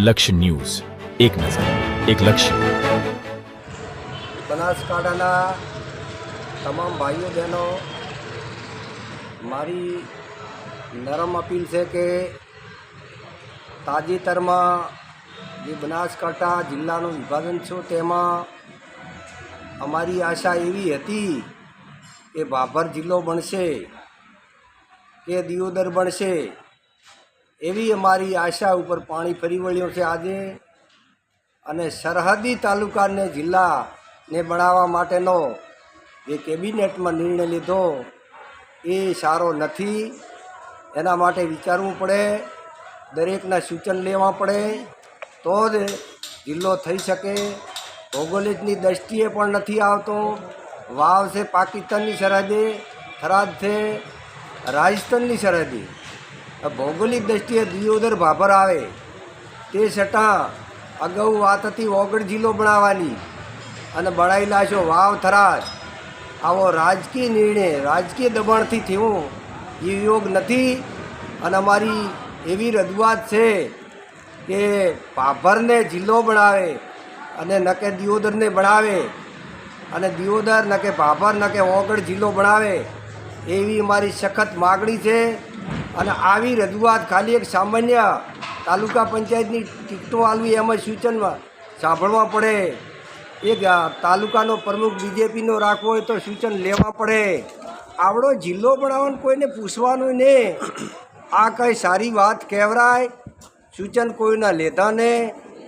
લક્ષ્ય ન્યૂઝ. એક નજર, એક લક્ષ્ય. બનાસકાંઠાના તમામ ભાઈઓ બહેનો, મારી નરમ અપીલ છે કે તાજેતરમાં જે બનાસકાંઠા જિલ્લાનું વિભાજન થયું તેમાં અમારી આશા એવી હતી કે ભાભર જિલ્લો બનશે, કે દિયોદર બનશે એવી અમારી આશા ઉપર પાણી ફરી વળ્યું છે આજે. અને સરહદી તાલુકાને, જિલ્લાને બનાવવા માટેનો જે કેબિનેટમાં નિર્ણય લીધો એ સારો નથી. એના માટે વિચારવું પડે, દરેકના સૂચન લેવા પડે, તો જ જિલ્લો થઈ શકે. ભૌગોલિકની દ્રષ્ટિએ પણ નથી આવતો. વાવ છે પાકિસ્તાનની સરહદે, થરાદ છે રાજસ્થાનની સરહદે. ભૌગોલિક દ્રષ્ટિએ દિયોદર ભાભર આવે. તે છતાં અગાઉ વાત હતી વોગડ જિલ્લો બનાવવાની અને બળાયેલા લાશો વાવ થરાશ આવો રાજકીય નિર્ણય, રાજકીય દબાણથી થયો. એ યોગ નથી અને અમારી એવી રજૂઆત છે કે ભાભરને જિલ્લો બનાવે અને ન કે દિયોદરને બનાવે. અને દિયોદર ન કે ભાભર ન કે ઓગળ જિલ્લો બનાવે એવી અમારી સખત માગણી છે. અને આવી રજૂઆત ખાલી એક સામાન્ય તાલુકા પંચાયતની ટિકટો આલવી એમ જ સૂચનમાં સાંભળવા પડે. એક તાલુકાનો પ્રમુખ બીજેપીનો રાખવો હોય તો સૂચન લેવા પડે. આવડો જિલ્લો બનાવવાનું કોઈને પૂછવાનું નહીં. આ કંઈ સારી વાત કહેવરાય? સૂચન કોઈના લેતા ને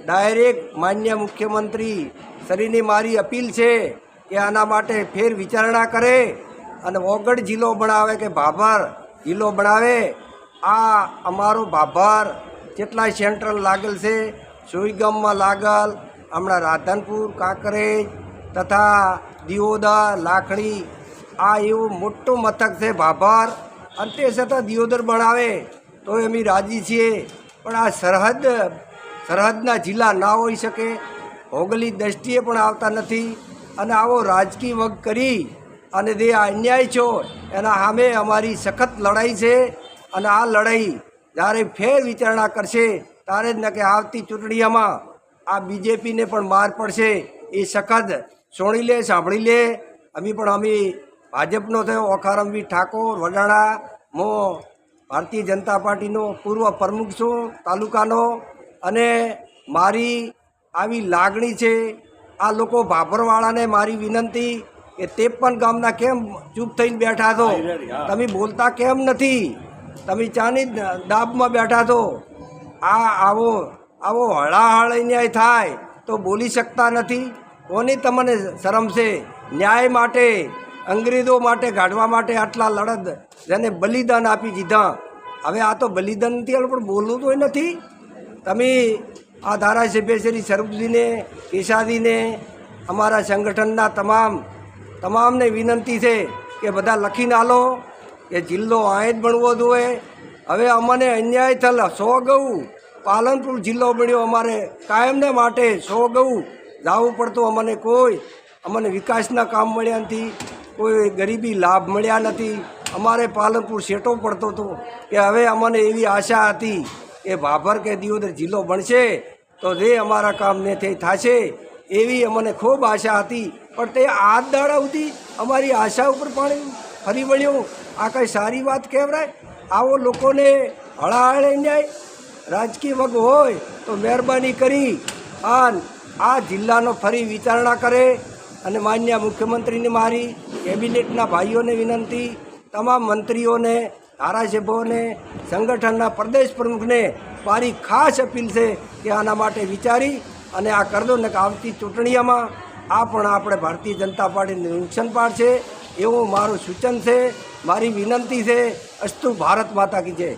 ડાયરેક્ટ માન્ય મુખ્યમંત્રી શ્રીની મારી અપીલ છે કે આના માટે ફેર વિચારણા કરે અને ઓગળ જિલ્લો બનાવે કે ભાભર જિલ્લો બનાવે. આ અમારો ભાભર કેટલાય સેન્ટ્રલ લાગેલ છે? સોઈગામમાં લાગલ. હમણાં રાધનપુર, કાંકરેજ તથા દિયોદર લાખણી આ એવું મોટું મથક છે ભાભર અને તે છતાં દિયોદર બનાવે. તો એમ રાજી છીએ. પણ આ સરહદ, સરહદના જિલ્લા ના હોઈ શકે. ભૌગોલિક દ્રષ્ટિએ પણ આવતા નથી. અને આવો રાજકીય વગ કરી અને જે આ અન્યાય છો, એના સામે અમારી સખત લડાઈ છે અને આ લડાઈ જ્યારે ફેર વિચારણા કરશે, ત્યારે જ ન કે આવતી ચૂંટણીઓમાં આ બીજેપીને પણ માર પડશે, એ સખત સોણી લે, સાંભળી લે. અમે પણ, અમે ભાજપનો થયો ઓખારમવી ઠાકોર, વડાણા, મો ભારતીય જનતા પાર્ટીનો પૂર્વ પ્રમુખ છું, તાલુકાનો. અને મારી આવી લાગણી છે, આ લોકો ભાભરવાળાને મારી વિનંતી કે તે પણ ગામના કેમ ચૂપ થઈને બેઠા છો? તમે બોલતા કેમ નથી? તમે ચાની દાબમાં બેઠા છો. આ આવો આવો હળાહળ ન્યાય થાય તો બોલી શકતા નથી. કોની તમને શરમ છે? ન્યાય માટે અંગ્રેજો માટે કાઢવા માટે આટલા લડત જેને બલિદાન આપી દીધા. હવે આ તો બલિદાન નથી પણ બોલવું તો નથી. તમે આ ધારાસભ્ય શ્રી સ્વરૂપજીને કેશાદીને અમારા સંગઠનના તમામ તમામને વિનંતી છે કે બધા લખીને આલો કે જિલ્લો અહીં જ બનવો જોઈએ. હવે અમને અન્યાય થયેલ સો ગૌ પાલનપુર જિલ્લો મળ્યો અમારે. કાયમને માટે સો ગૌ જવું પડતું અમને કોઈ. અમને વિકાસના કામ મળ્યા નથી. કોઈ ગરીબી લાભ મળ્યા નથી. અમારે પાલનપુર શેટો પડતો હતો કે હવે અમને એવી આશા હતી કે ભાભર કે દિયોદર જિલ્લો બનશે તો જે અમારા કામને થઈ થશે એવી અમને ખૂબ આશા હતી. પણ તે આ દાડા સુધી અમારી આશા ઉપર પણ ફરી વળ્યું. આ કંઈ સારી વાત કહેવાય આવો લોકોને હળાહળે ન્યાય. રાજકીય વગ હોય તો મહેરબાની કરી અને આ જિલ્લાનો ફરી વિચારણા કરે અને માન્ય મુખ્યમંત્રીને મારી કેબિનેટના ભાઈઓને વિનંતી, તમામ મંત્રીઓને, ધારાસભ્યોને, સંગઠનના પ્રદેશ પ્રમુખને મારી ખાસ અપીલ છે કે આના માટે વિચારી અને આ કરી દો ને આવતી ચૂંટણીઓમાં આ પણ આપણે ભારતીય જનતા પાર્ટીને નુકસાન પાડશે એવું મારું સૂચન છે. મારી વિનંતી છે. અસ્તુ ભારત માતા કી જય.